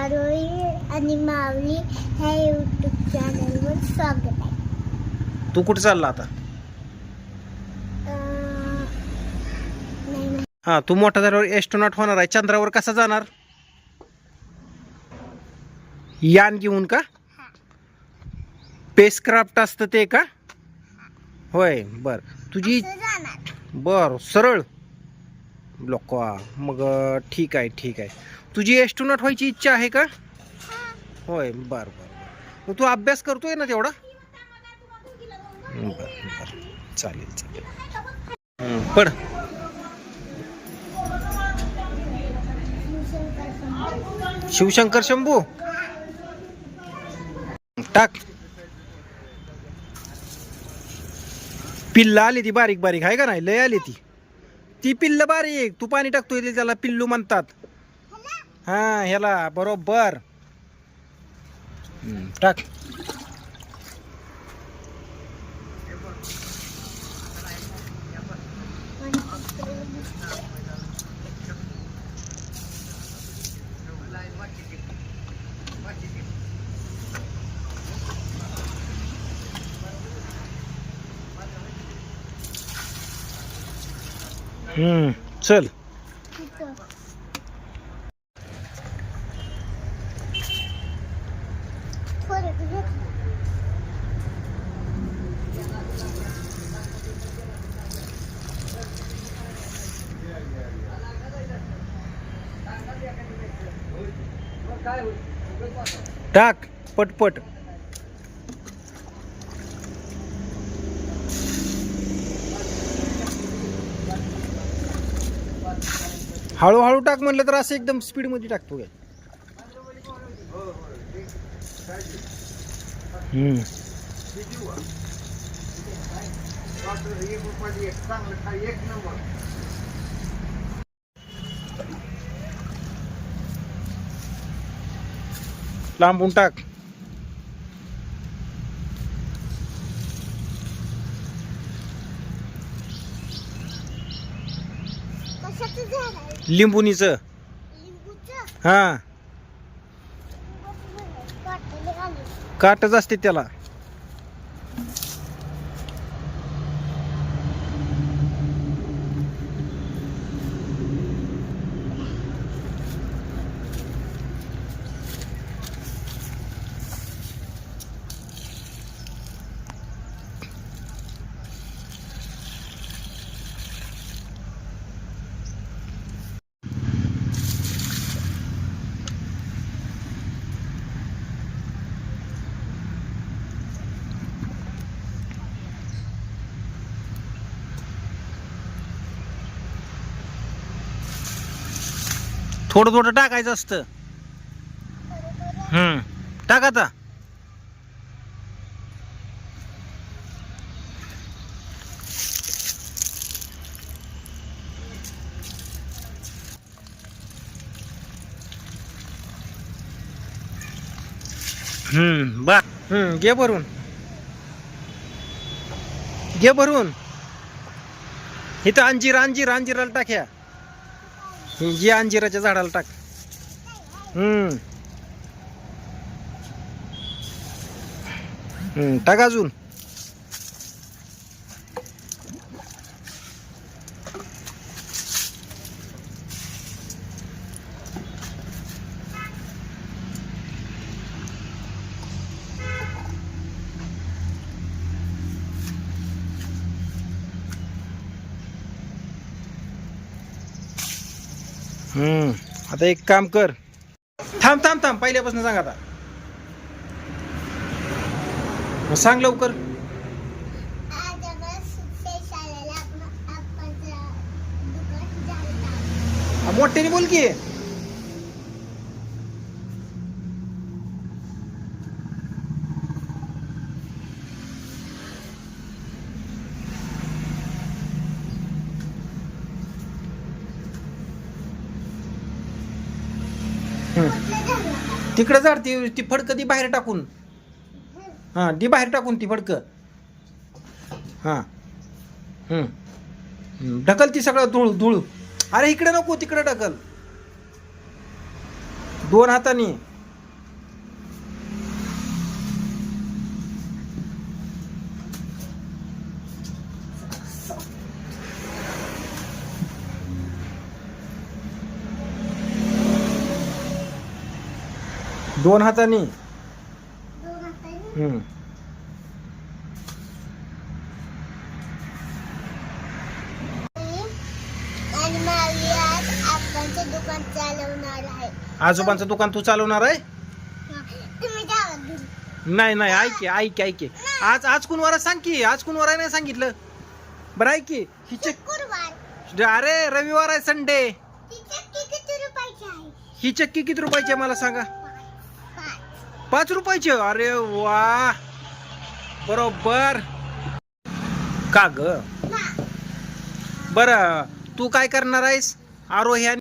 आरोही आणि माऊली ह्या यूट्यूब चॅनलवर स्वागत आहे. तू कुठे चालला आता? अं, नाही नाही. हा तू मोठा झाल्यावर एस्ट्रोनॉट होणार आहे. चंद्रावर कसा जाणार? यान घेऊन का? पेसक्राफ्ट असतं ते का? होय बर. तुझी असं जाणार. बर सरळ. लोक मग अं, ठीक आहे ठीक आहे. तुझी एस्ट्रोनॉट व्हायची इच्छा आहे का? होय बर बर मग तू अभ्यास करतोय ना तेवढा? बर बर. चालेल चालेल. पड शिवशंकर शंभू. टाक. पिल्ल आली ती बारीक बारीक आहे का नाही? लय आली ती. ती पिल्ल बारीक. तू पाणी टाकतोय ते त्याला पिल्लू म्हणतात. हा ह्याला बरोबर. टाक. हम्म चल. टाक पटपट हळूहळू टाक म्हणलं तर असं एकदम स्पीडमध्ये टाकतो काय हम्म. लांबून टाक. लिंबुनीचं. हा. काटच असते त्याला. थोडं थोडं टाकायचं असतं. हम्म. टाक आता. हम्म बर हम्म घे भरून. घे भरून. इथं अंजीर अंजीर अंजिराला टाक्या ही जी अंजिराच्या झाडाला टाक. हम्म टाक अजून. हम्म. आता एक काम कर. थांब थांब थांब. पहिल्यापासून सांग आता. मग सांग लवकर. मोठ्याने बोल की. तिकडे जाड ती ती फडकं ती बाहेर टाकून. हां ती बाहेर टाकून ती फडकं. हां. ढकल ती सगळं धूळ धूळ. अरे इकडे नको तिकडे ढकल. दोन हाताने. दोन हाताने? दोन हाताने? हम्म. आणि मावी आज आपणचं दुकान चालवणार आहे. आजोबांचं दुकान तू चालवणार आहे? हा, तुम्ही जावा घरी नाही नाही ऐक ऐक ऐक. आज आज कुणवार सांग की आज कुणवार आहे नाही सांगितलं? बरं ऐक की हिचे शुक्रवार. अरे रविवार आहे संडे किती रुपयाचे आहे? ही चक्की किती रुपयाची आहे मला सांगा. पाच रुपयाची. अरे वा. बरोबर. का ग? बर तू काय करणार आहेस? आरोह्या